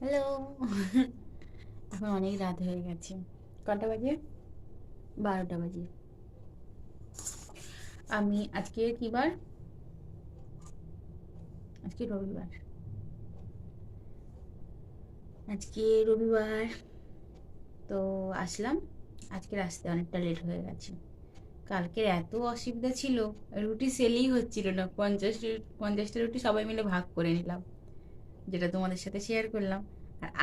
Hello. এখন অনেক রাত হয়ে গেছে। কটা বাজে? বারোটা বাজে। আমি আজকে কি বার আজকে রবিবার। আজকে রবিবার। তো আসলাম। আজকে আসতে অনেকটা লেট হয়ে গেছে। কালকের এত অসুবিধা ছিল। রুটি সেলই হচ্ছিল না। পঞ্চাশ, পঞ্চাশটা রুটি সবাই মিলে ভাগ করে নিলাম। যেটা তোমাদের সাথে শেয়ার করলাম।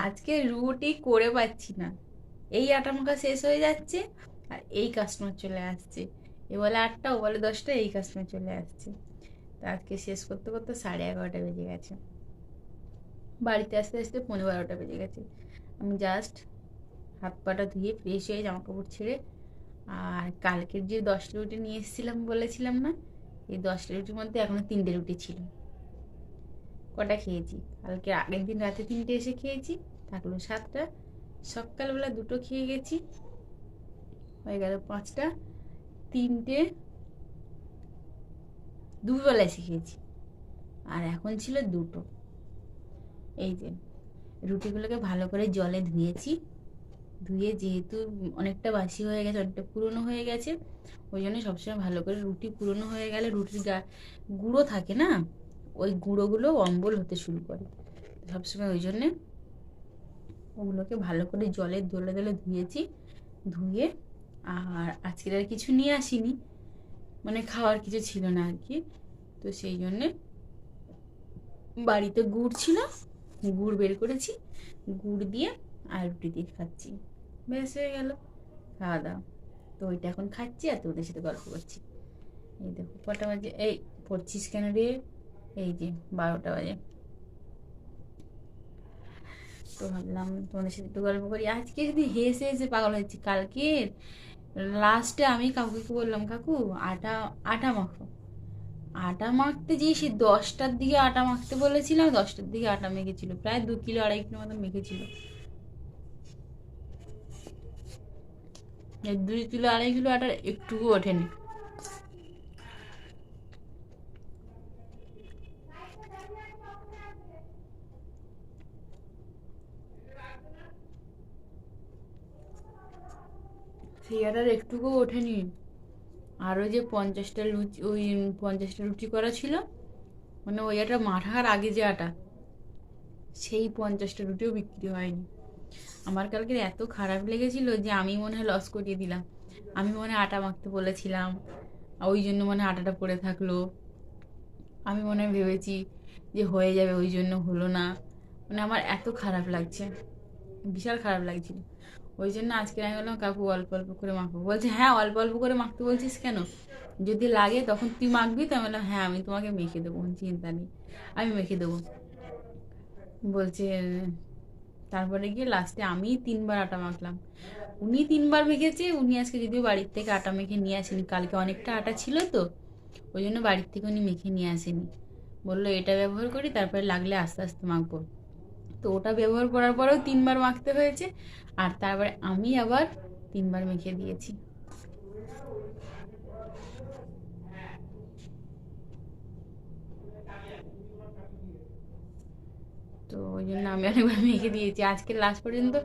আজকে রুটি করে পাচ্ছি না। এই আটা মাখা শেষ হয়ে যাচ্ছে আর এই কাস্টমার চলে আসছে। এ বলে আটটা, ও বলে দশটা, এই কাস্টমার চলে আসছে। তা আজকে শেষ করতে করতে সাড়ে এগারোটা বেজে গেছে। বাড়িতে আসতে আসতে পনেরো বারোটা বেজে গেছে। আমি জাস্ট হাত পাটা ধুয়ে ফ্রেশ হয়ে জামা কাপড় ছেড়ে আর কালকের যে দশটা রুটি নিয়ে এসেছিলাম বলেছিলাম না, এই দশটা রুটির মধ্যে এখনও তিনটে রুটি ছিল। কটা খেয়েছি? কালকে আগের দিন রাতে তিনটে এসে খেয়েছি, থাকল সাতটা। সকালবেলা দুটো খেয়ে গেছি, হয়ে গেল পাঁচটা, তিনটে, দুবেলা এসে খেয়েছি। আর এখন ছিল দুটো। এই যে, রুটিগুলোকে ভালো করে জলে ধুয়েছি। ধুয়ে যেহেতু অনেকটা বাসি হয়ে গেছে, অনেকটা পুরনো হয়ে গেছে, ওই জন্য সবসময় ভালো করে রুটি পুরনো হয়ে গেলে রুটির গা, গুঁড়ো থাকে না? ওই গুঁড়োগুলো অম্বল হতে শুরু করে। সবসময় ওই জন্যে ওগুলোকে ভালো করে জলে দোলে দোলে ধুয়েছি, ধুয়ে আর আজকের আর কিছু নিয়ে আসিনি। মানে খাওয়ার কিছু ছিল না আর কি। তো সেই জন্যে বাড়িতে গুড় ছিল, গুড় বের করেছি, গুড় দিয়ে আর রুটি দিয়ে খাচ্ছি। বেশ হয়ে গেল খাওয়া দাওয়া। তো ওইটা এখন খাচ্ছি আর তোদের সাথে গল্প করছি। এই দেখো কটা বাজে, এই পড়ছিস কেন রে? এই যে বারোটা বাজে। তো ভাবলাম তোমাদের সাথে একটু গল্প করি। আজকে যদি হেসে হেসে পাগল হয়েছি কালকে লাস্টে আমি কাকুকে বললাম, কাকু, আটা আটা মাখো। আটা মাখতে যেয়ে সে দশটার দিকে আটা মাখতে বলেছিলাম দশটার দিকে আটা মেখেছিল। প্রায় দু কিলো আড়াই কিলো মতো মেখেছিল। দুই কিলো, আড়াই কিলো আটা একটুকু ওঠেনি। আটার একটুকু ওঠেনি আরও যে পঞ্চাশটা লুচি, ওই পঞ্চাশটা রুটি করা ছিল মানে ওই আটা মাঠার আগে যে আটা, সেই পঞ্চাশটা রুটিও বিক্রি হয়নি। আমার কালকে এত খারাপ লেগেছিল যে আমি মনে হয় লস করিয়ে দিলাম। আমি মনে হয় আটা মাখতে বলেছিলাম ওই জন্য মনে আটাটা পড়ে থাকল। আমি মনে হয় ভেবেছি যে হয়ে যাবে, ওই জন্য হলো না। মানে আমার এত খারাপ লাগছে, বিশাল খারাপ লাগছিল। ওই জন্য আজকে আমি বললাম, কাকু, অল্প অল্প করে মাখবো বলছে হ্যাঁ অল্প অল্প করে মাখতে বলছিস কেন? যদি লাগে তখন তুই মাখবি। তো আমি বললাম হ্যাঁ আমি তোমাকে মেখে দেবো চিন্তা নেই, আমি মেখে দেবো। বলছে, তারপরে গিয়ে লাস্টে আমি তিনবার আটা মাখলাম। উনি তিনবার মেখেছে, উনি আজকে যদিও বাড়ির থেকে আটা মেখে নিয়ে আসেনি, কালকে অনেকটা আটা ছিল তো, ওই জন্য বাড়ির থেকে উনি মেখে নিয়ে আসেনি। বলল, এটা ব্যবহার করি, তারপরে লাগলে আস্তে আস্তে মাখবো। তো ওটা ব্যবহার করার পরেও তিনবার মাখতে হয়েছে। আর তারপরে আমি আবার তিনবার মেখে দিয়েছি। তো ওই জন্য আমি অনেকবার মেখে দিয়েছি। আজকে লাস্ট পর্যন্ত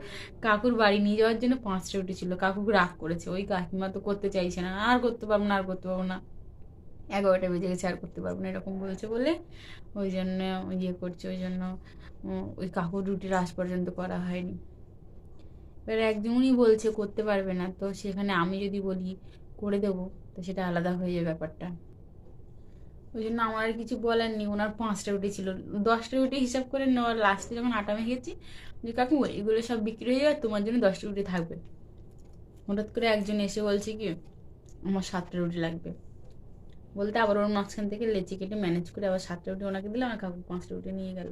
কাকুর বাড়ি নিয়ে যাওয়ার জন্য পাঁচটা রুটি ছিল। কাকুকে রাগ করেছে। ওই কাকিমা তো করতে চাইছে না। আর করতে পারব না, আর করতে পারব না। এগারোটা বেজে গেছে আর করতে পারব না, এরকম বলছে বলে। ওই জন্য ইয়ে করছে, ওই জন্য ওই কাকুর রুটির আজ পর্যন্ত করা হয়নি। এবার একজনই বলছে, করতে পারবে না। তো সেখানে আমি যদি বলি, করে দেবো। তো সেটা আলাদা হয়ে যাবে ব্যাপারটা। ওই জন্য আমার আর কিছু বলার নেই। ওনার পাঁচটা রুটি ছিল। দশটা রুটি হিসাব করে নেওয়ার লাস্টে যখন আটা মেখেছি, যে কাকু, এগুলো সব বিক্রি হয়ে যাবে, তোমার জন্য দশটা রুটি থাকবে। হঠাৎ করে একজন এসে বলছে কি, আমার সাতটা রুটি লাগবে। বলতে আবার ওর মাঝখান থেকে লেচি কেটে ম্যানেজ করে আবার সাতটা রুটি ওনাকে দিলাম আর কাকু পাঁচটা রুটি নিয়ে গেল।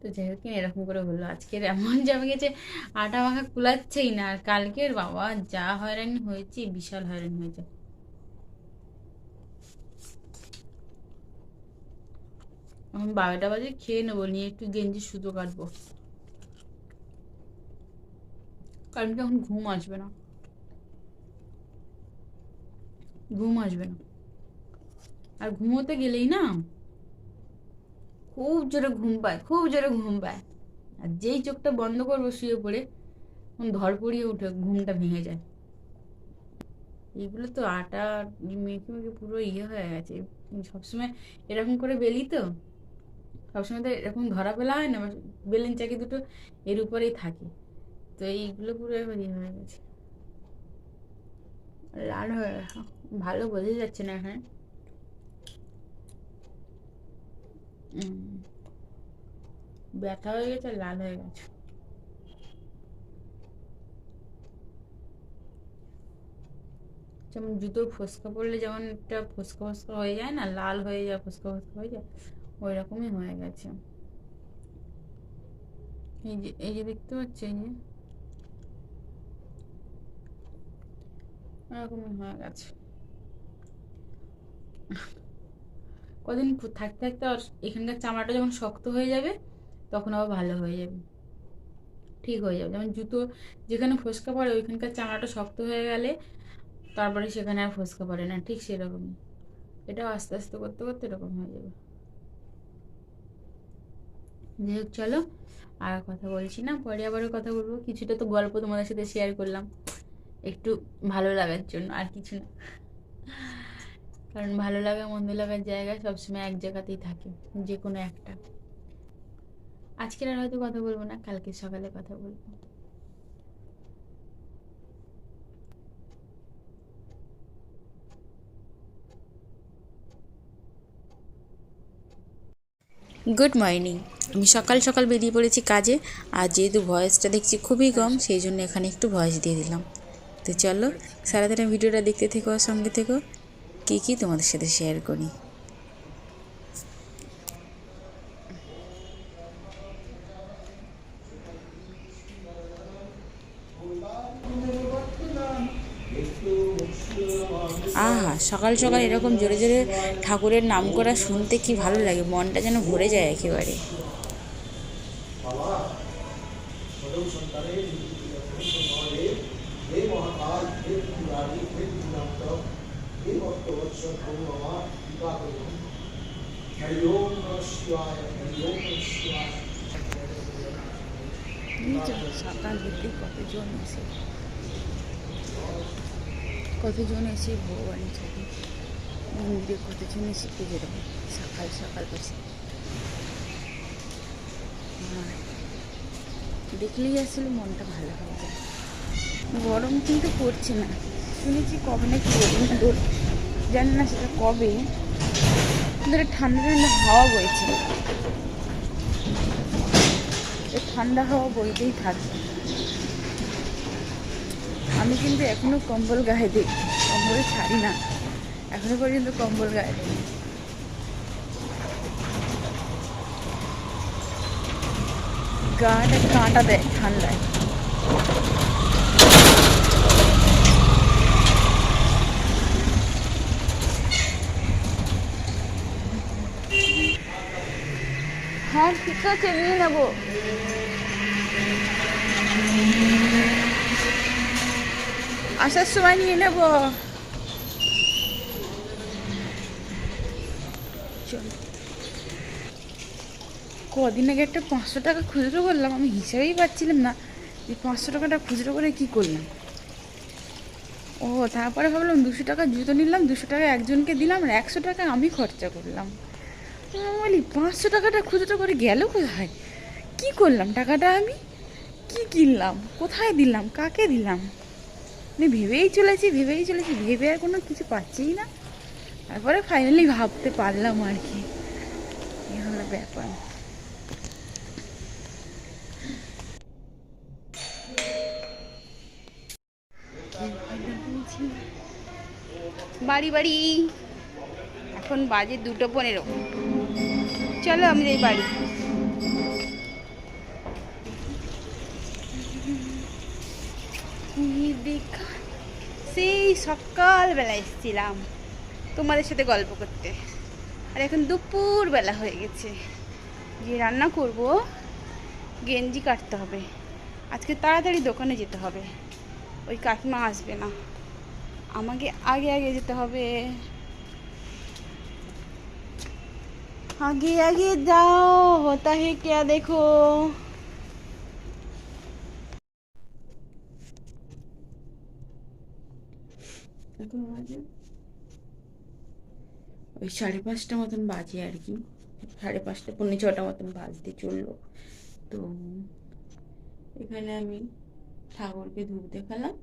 তো যাই হোক, এরকম করে হলো। আজকের এমন জমে গেছে আটা মাখা কুলাচ্ছেই না, আর কালকের বাবা যা হয়রানি হয়েছে, বিশাল হয়রানি হয়েছে। এখন বারোটা বাজে, খেয়ে নেব, নিয়ে একটু গেঞ্জি, সুতো কাটবো। কারণ কি এখন ঘুম আসবে না। ঘুম আসবে না। আর ঘুমোতে গেলেই না খুব জোরে ঘুম পায়, খুব জোরে ঘুম পায়। আর যেই চোখটা বন্ধ করব শুয়ে পড়ে, তখন ধরপড়িয়ে উঠে ঘুমটা ভেঙে যায়। এইগুলো তো আটা, মেখে মেখে পুরো ইয়ে হয়ে গেছে। সবসময় এরকম করে বেলি তো, সবসময় তো এরকম ধরা পেলা হয় না বেলেন চাকি দুটো এর উপরেই থাকে। তো এইগুলো পুরো এবার ইয়ে হয়ে গেছে। লাল হয়ে গেছে ভালো বোঝা যাচ্ছে না এখানে। ব্যথা হয়ে গেছে, লাল হয়ে গেছে। যেমন জুতোর ফোসকা পড়লে যেমন একটা ফোসকা ফোসকা হয়ে যায় না, লাল হয়ে যায়, ফোসকা ফোসকা হয়ে যায় ওই রকমই হয়ে গেছে। এই যে এই যে দেখতে পাচ্ছ এই যে এরকমই হয়ে গেছে। কদিন থাকতে থাকতে আর এখানকার চামড়াটা যখন শক্ত হয়ে যাবে, তখন আবার ভালো হয়ে যাবে। ঠিক হয়ে যাবে। যেমন জুতো যেখানে ফোসকা পড়ে, ওইখানকার চামড়াটা শক্ত হয়ে গেলে তারপরে সেখানে আর ফোসকা পড়ে না। ঠিক সেরকমই। এটাও আস্তে আস্তে করতে করতে এরকম হয়ে যাবে। যাই হোক, চলো। আর কথা বলছি না। পরে আবারও কথা বলব। কিছুটা তো গল্প তোমাদের সাথে শেয়ার করলাম। একটু ভালো লাগার জন্য, আর কিছু না। কারণ ভালো লাগা, মন্দ লাগার জায়গা সবসময় এক জায়গাতেই থাকে যে কোনো একটা। আজকের আর হয়তো কথা বলব না, কালকে সকালে কথা বলব। গুড মর্নিং আমি সকাল সকাল বেরিয়ে পড়েছি কাজে, আর যেহেতু ভয়েসটা দেখছি খুবই কম, সেই জন্য এখানে একটু ভয়েস দিয়ে দিলাম। তো চলো, সারাদিনের ভিডিওটা দেখতে থেকো সঙ্গে থেকো। কী কী তোমাদের সাথে শেয়ার করি? আহা, সকাল সকাল এরকম জোরে জোরে ঠাকুরের নাম করা শুনতে কি ভালো লাগে? মনটা যেন ভরে যায় একেবারে। সকাল হতে কতজন এসে কতজন এসে ভগবানের ছবি মন্দিরে কতজন এসে পুজো দেবে সকাল সকাল বসে দেখলেই আসলে মনটা ভালো হয়ে যায় গরম কিন্তু পড়ছে না। শুনেছি কবে নাকি রবীন্দ্র জানি না সেটা কবে ধরে ঠান্ডা ঠান্ডা হাওয়া বইছে। ঠান্ডা হাওয়া বইতেই থাকবে। আমি কিন্তু এখনও কম্বল গায়ে দিই, কম্বল ছাড়ি না। এখনও পর্যন্ত কম্বল গায়ে দিই। গাটা কাঁটা দেয় ঠান্ডায় হ্যাঁ ঠিক আছে, নিয়ে নেব। আসার সময় নিয়ে নেব। কদিন আগে একটা পাঁচশো টাকা খুচরো করলাম, আমি হিসেবেই পাচ্ছিলাম না যে পাঁচশো টাকাটা খুচরো করে কি করলাম। ও, তারপরে ভাবলাম দুশো টাকা জুতো নিলাম, দুশো টাকা একজনকে দিলাম, আর একশো টাকা আমি খরচা করলাম। বলি পাঁচশো টাকাটা খুচরো করে গেল কোথায়? কি করলাম টাকাটা আমি? কি কিনলাম? কোথায় দিলাম? কাকে দিলাম? আমি ভেবেই চলেছি ভেবেই চলেছি, ভেবে আর কোনো কিছু পাচ্ছিই না। তারপরে ফাইনালি ভাবতে পারলাম আর কি। এই হলো ব্যাপার? বাড়ি বাড়ি। এখন বাজে দুটো পনেরো। চলো আমি যাই বাড়ি। সেই সকালবেলা এসেছিলাম তোমাদের সাথে গল্প করতে। আর এখন দুপুর বেলা হয়ে গেছে। গিয়ে রান্না করব, গেঞ্জি কাটতে হবে। আজকে তাড়াতাড়ি দোকানে যেতে হবে। ওই কাকিমা আসবে না। আমাকে আগে আগে যেতে হবে। आगे आगे जाओ, होता है क्या देखो। ওই সাড়ে পাঁচটা মতন বাজে আর কি। সাড়ে পাঁচটা, পৌনে ছটা মতন বাজতে চলল। তো এখানে আমি ঠাকুরকে ধূপ দেখালাম।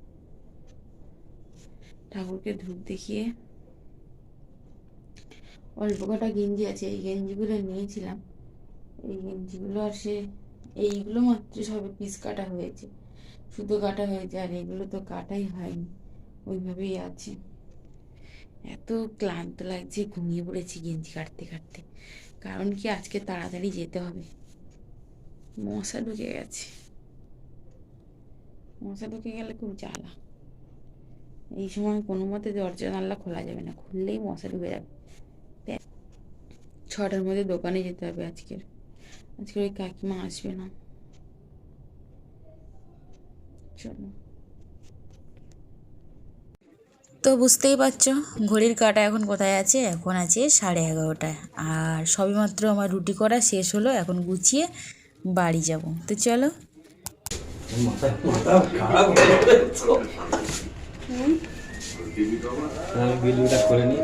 ঠাকুরকে ধূপ দেখিয়ে অল্প কটা গেঞ্জি আছে, এই গেঞ্জিগুলো নিয়েছিলাম। এই গেঞ্জিগুলো আর সে, এইগুলো মাত্র সবে পিস কাটা হয়েছে। শুধু কাটা হয়েছে আর এগুলো তো কাটাই হয়নি, ওইভাবেই আছে। এত ক্লান্ত লাগছে, ঘুমিয়ে পড়েছি গেঞ্জি কাটতে কাটতে। কারণ কি আজকে তাড়াতাড়ি যেতে হবে। মশা ঢুকে গেছে। মশা ঢুকে গেলে খুব জ্বালা। এই সময় কোনো মতে দরজা জানলা খোলা যাবে না, খুললেই মশা ঢুকে যাবে। ছটার মধ্যে দোকানে যেতে হবে আজকের। আজকে ওই কাকিমা আসবে না। চলো। তো বুঝতেই পারছ ঘড়ির কাটা এখন কোথায় আছে? এখন আছে সাড়ে এগারোটায়। আর সবেমাত্র আমার রুটি করা শেষ হলো এখন গুছিয়ে বাড়ি যাব। তো চলো। ভিডিওটা করে নিই।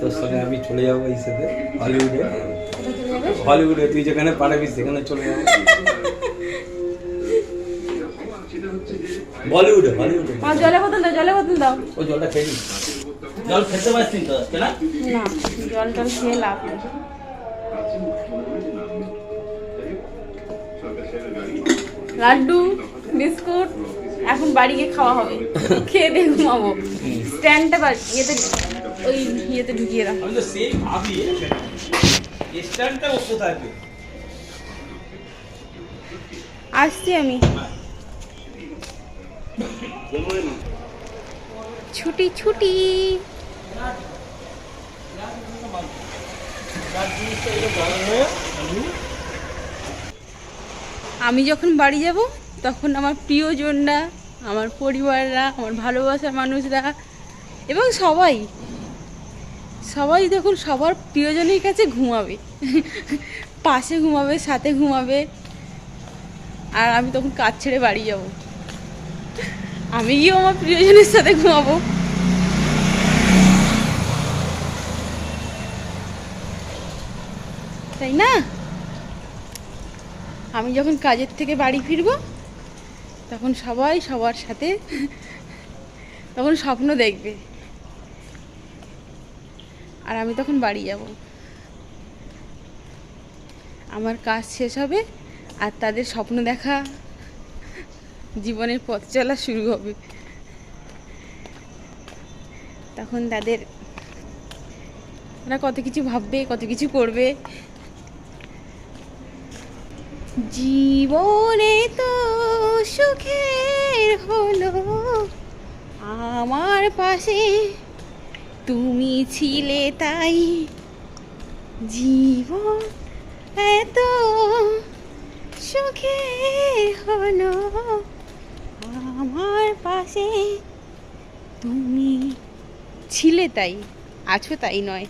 তোর সঙ্গে আমি চলে যাব এই সাথে হলিউডে হলিউডে তুই যেখানে পাঠাবি সেখানে চলে যাব। বলিউডে হলিউডে জলে বোতল দাও জলে বোতল দাও। ও জলটা খেয়ে জল খেতে পারছিস তো? না। না জল টল খেয়ে লাভ নেই। লাড্ডু বিস্কুট এখন বাড়ি গিয়ে খাওয়া হবে। খেয়ে দিয়ে ঘুমাবো। স্ট্যান্ডটা বা ইয়েতে ওই ইয়েতে ঢুকিয়ে রাখ। আমি তো সেই ভাবি স্ট্যান্ডটা ও কোথায় পেয়ে আসছি আমি। ছুটি ছুটি। আমি যখন বাড়ি যাব তখন আমার প্রিয়জনরা আমার পরিবাররা আমার ভালোবাসার মানুষরা এবং সবাই সবাই তখন সবার প্রিয়জনের কাছে ঘুমাবে। পাশে ঘুমাবে, সাথে ঘুমাবে। আর আমি তখন কাজ ছেড়ে বাড়ি যাব। আমি গিয়েও আমার প্রিয়জনের সাথে ঘুমাবো। তাই না? আমি যখন কাজের থেকে বাড়ি ফিরবো, তখন সবাই সবার সাথে তখন স্বপ্ন দেখবে। আর আমি তখন বাড়ি যাব। আমার কাজ শেষ হবে আর তাদের স্বপ্ন দেখা জীবনের পথ চলা শুরু হবে। তখন তাদের ওরা কত কিছু ভাববে, কত কিছু করবে। জীবনে তো সুখের হলো আমার পাশে। তুমি ছিলে তাই জীবন এত সুখে হলো। আমার পাশে তুমি ছিলে তাই, আছো তাই নয়।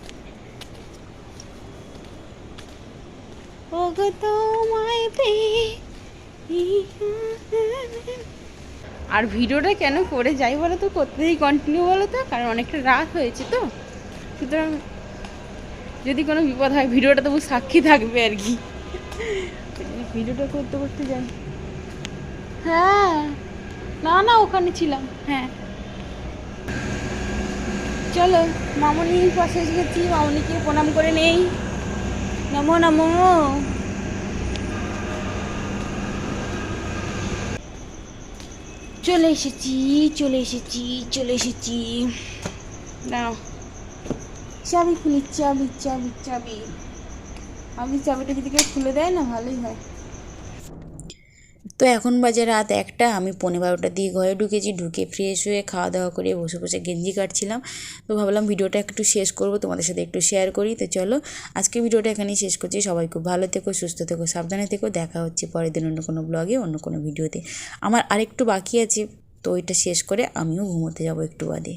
ওগো তোমায় পেয়ে আর ভিডিওটা কেন করে যাই বলো তো করতেই কন্টিনিউ বলো তো কারণ অনেকটা রাত হয়েছে তো। সুতরাং যদি কোনো বিপদ হয় ভিডিওটা তবু সাক্ষী থাকবে আর কি। ভিডিওটা করতে করতে যাই। হ্যাঁ। না না ওখানে ছিলাম। হ্যাঁ। চলো মামনির পাশে গেছি মামনিকে প্রণাম করে নেই। নমো নমো। চলে এসেছি চলে এসেছি চলে এসেছি। দাঁড়াও। চাবি খুলি, চাবি চাবি চাবি। আমি চাবিটা যদি কেউ খুলে দেয় না? ভালোই হয়। তো এখন বাজে রাত একটা, আমি পনেরো বারোটা দিয়ে ঘরে ঢুকেছি, ঢুকে ফ্রেশ হয়ে খাওয়া দাওয়া করে বসে বসে গেঞ্জি কাটছিলাম। তো ভাবলাম ভিডিওটা একটু শেষ করব, তোমাদের সাথে একটু শেয়ার করি। তো চলো, আজকে ভিডিওটা এখানেই শেষ করছি। সবাই খুব ভালো থেকো, সুস্থ থেকো, সাবধানে থেকো। দেখা হচ্ছে পরের দিন অন্য কোনো ব্লগে অন্য কোনো ভিডিওতে আমার আরেকটু বাকি আছে, তো ওইটা শেষ করে আমিও ঘুমোতে যাব একটু বাদে।